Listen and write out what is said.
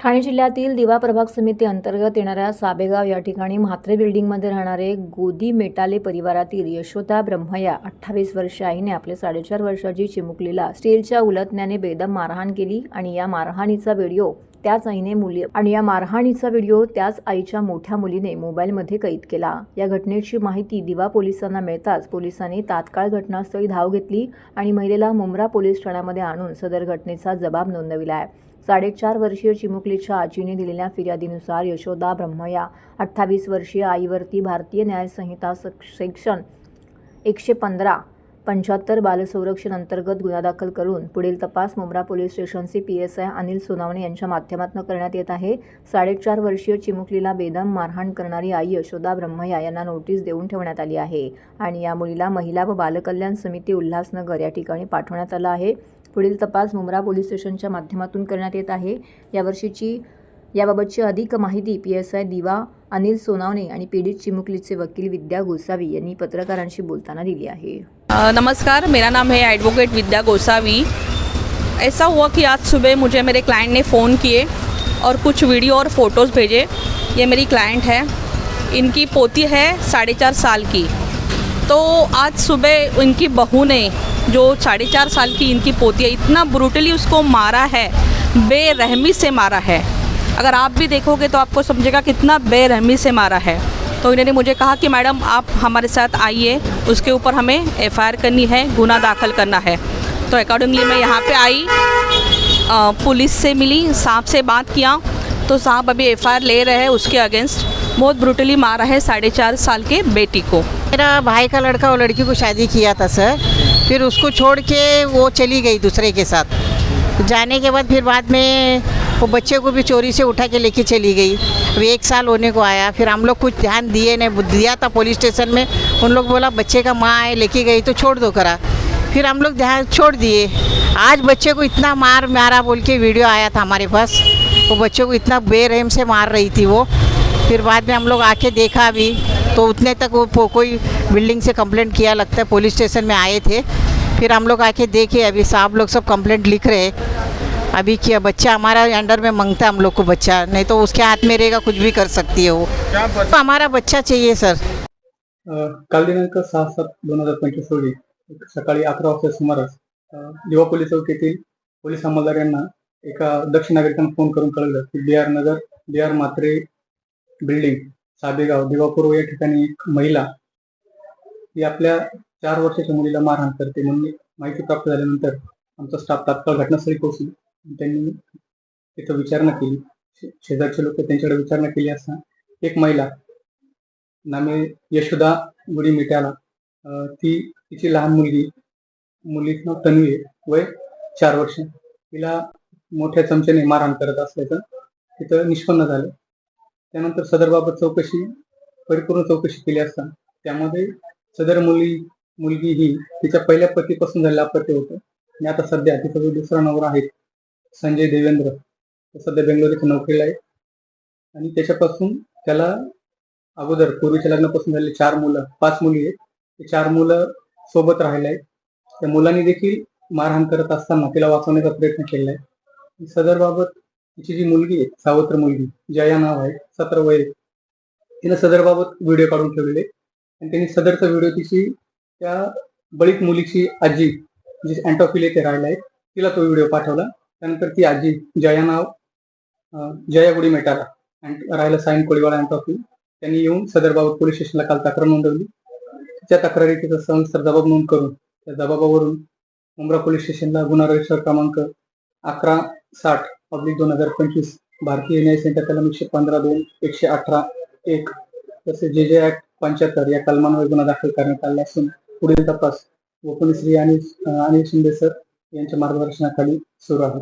ठाणे जिल्ह्यातील दिवा प्रभाग समिती अंतर्गत येणाऱ्या साबेगाव या ठिकाणी म्हात्रे बिल्डिंगमध्ये राहणारे गोदी मेटाले परिवारातील यशोदा ब्रह्मया अठ्ठावीस वर्ष आईने आपल्या साडेचार वर्षाची चिमुकलीला स्टीलच्या उलटण्याने बेदम मारहाण केली आणि या मारहाणीचा व्हिडिओ त्याच आईने मुली आणि या मारहाणीचा व्हिडिओ त्याच आईच्या मोठ्या मुलीने मोबाईलमध्ये कैद केला. या घटनेची माहिती दिवा पोलिसांना मिळताच पोलिसांनी तात्काळ घटनास्थळी धाव घेतली आणि महिलेला मुंब्रा पोलीस ठाण्यामध्ये आणून सदर घटनेचा जबाब नोंदविला आहे. साडेचार वर्षीय चिमुकलीच्या आजीने दिलेल्या फिर्यादीनुसार यशोदा ब्रह्मया अठ्ठावीस वर्षीय आईवरती भारतीय न्यायसंहिता सेक्शन एकशे पंधरा पंच्याहत्तर बालसंरक्षण अंतर्गत गुन्हा दाखल करून पुढील तपास मुंब्रा पोलीस स्टेशनचे P S I Anil Sonawane यांच्या माध्यमातून करण्यात येत आहे. साडेचार वर्षीय चिमुकलीला बेदम मारहाण करणारी आई यशोदा ब्रह्मया यांना नोटीस देऊन ठेवण्यात आली आहे आणि या मुलीला महिला व बालकल्याण समिती उल्हासनगर या ठिकाणी पाठवण्यात आला आहे. पुढील तपास मुंब्रा पोलीस स्टेशनच्या माध्यमातून करण्यात येत आहे. यावर्षीची याबाबतची अधिक माहिती पी एस आय दिवा अनिल सोनावणे आणि पीडित चिमुकलीचे वकील विद्या गोसावी यांनी पत्रकारांशी बोलताना दिली आहे. नमस्कार, मेरा नाम है एडवोकेट विद्या गोसावी। ऐसा हुआ कि आज सुबह मुझे मेरे क्लाइंट ने फ़ोन किए और कुछ वीडियो और फ़ोटोज़ भेजे। ये मेरी क्लाइंट है। इनकी पोती है साढ़े चार साल की। तो आज सुबह इनकी बहू ने जो साढ़े चार साल की इनकी पोती है, इतना ब्रूटली उसको मारा है, बेरहमी से मारा है। अगर आप भी देखोगे तो आपको समझेगा कितना बेरहमी से मारा है। तो इन्होंने मुझे कहा कि मैडम, आप हमारे साथ आइए। उसके ऊपर हमें एफ़आईआर करनी है, गुना दाखिल करना है। तो अकॉर्डिंगली मैं यहाँ पे आई पुलिस से मिली, साहब से बात किया। तो साहब अभी एफ़आईआर ले रहे हैं उसके अगेंस्ट। बहुत ब्रूटली मारा है साढ़े चार साल के बेटी को। मेरा भाई का लड़का और लड़की को शादी किया था, सर। फिर उसको छोड़ के वो चली गई दूसरे के साथ। जाने के बाद फिर बाद में वो बच्चे को भी चोरी से उठा के लेके चली गई। एक साल होने को आया। फिर हम लोग कुछ ध्यान दिए नहीं दिया था पुलिस स्टेशन में। उन लोग बोला, बच्चे का माँ है, लेके गई तो छोड़ दो करा। फिर हम लोग ध्यान छोड़ दिए। आज बच्चे को इतना मार मारा बोल के वीडियो आया था हमारे पास। वो बच्चे को इतना बेरहम से मार रही थी वो। फिर बाद में हम लोग आके देखा अभी तो उतने तक वो कोई बिल्डिंग से कंप्लेंट किया, लगता है पुलिस स्टेशन में आए थे। फिर हम लोग आके देखे, अभी साहब लोग सब कंप्लेंट लिख रहे। अभी क्या बच्चा हमारा अंडर में मांगता है हम लोग को बच्चा। नहीं तो उसके हाथ में रहेगा कुछ भी कर सकती है वो। तो हमारा बच्चा चाहिए सर। काल दिनांक सहा सात दोन हजार पंचवीस रोजी सकाळी अकरा वाजता सुमारास दिवा पोलीस चौकीतील पोलीस अंमलदार यांना एका दक्ष नागरिकांना फोन करून कळवलं की B R Nagar B R Matre building Sabegaon दिवापूर्व या ठिकाणी एक महिला ही आपल्या चार वर्षाच्या मुलीला मारहाण करते. म्हणून माहिती प्राप्त झाल्यानंतर आमचा स्टाफ तात्काळ घटनास्थळी पोहोचला. त्यांनी तिथं विचारणा केली. शे- शेजारचे लोक त्यांच्याकडे विचारणा केली असता एक महिला नामे यशोदा गुडी मिट्याला ती तिची लहान मुलगी मुलीचं नाव तन्वी वय चार वर्ष. तिला मोठ्या चमच्याने मारहाण करत असल्याचं तिथं निष्पन्न झालं. त्यानंतर सदरबाबत चौकशी परिपूर्ण चौकशी केली असता. त्यामध्ये सदर मुली मुलगी ही तिच्या पहिल्या पतीपासून झालेला अपत्य होतं. आणि आता सध्या तिचा जो दुसरा नवरा आहे संजय देवेंद्र. सध्या बेंगलोर इथे नोकरीला आहे. आणि त्याच्यापासून त्याला अगोदर पूर्वीच्या लग्नापासून झालेले चार मुलं पाच मुली आहेत. ते चार मुलं सोबत राहिले आहेत. त्या मुलांनी देखील मारहाण करत असताना तिला वाचवण्याचा प्रयत्न केलेला आहे. सदरबाबत तिची जी मुलगी आहे सावत्र मुलगी जया नाव आहे सतरा वय तिनं सदरबाबत व्हिडिओ काढून ठेवलेले आणि त्यांनी सदरचा व्हिडिओ तिची त्या बळीत मुलीची आजी जी अँटॉफिल येथे राहिला आहे तिला तो व्हिडिओ पाठवला. त्यानंतर ती आजी जया नाव जया गुडी मेटारा अँड राहायला साईन कोळीवाडा ऑफिस त्यांनी येऊन सदरबाबत पोलीस स्टेशनला काल तक्रार नोंदवली. त्या तक्रारीचा सविस्तर जबाब नोंद करून त्या जबाबावरून मुंब्रा पोलीस स्टेशनला गुन्हा रजिस्टर क्रमांक अकरा साठ पब्लिक दोन हजार पंचवीस भारतीय न्याय संहिता कलम एकशे पंधरा दोन एकशे अठरा एक तसेच जे जे ऍक्ट पंच्याहत्तर या कलमांवर गुन्हा दाखल करण्यात आला असून पुढील तपास व श्री अनिल अनिल शिंदे सर यांच्या मार्गदर्शनाखाली सुरू आहे.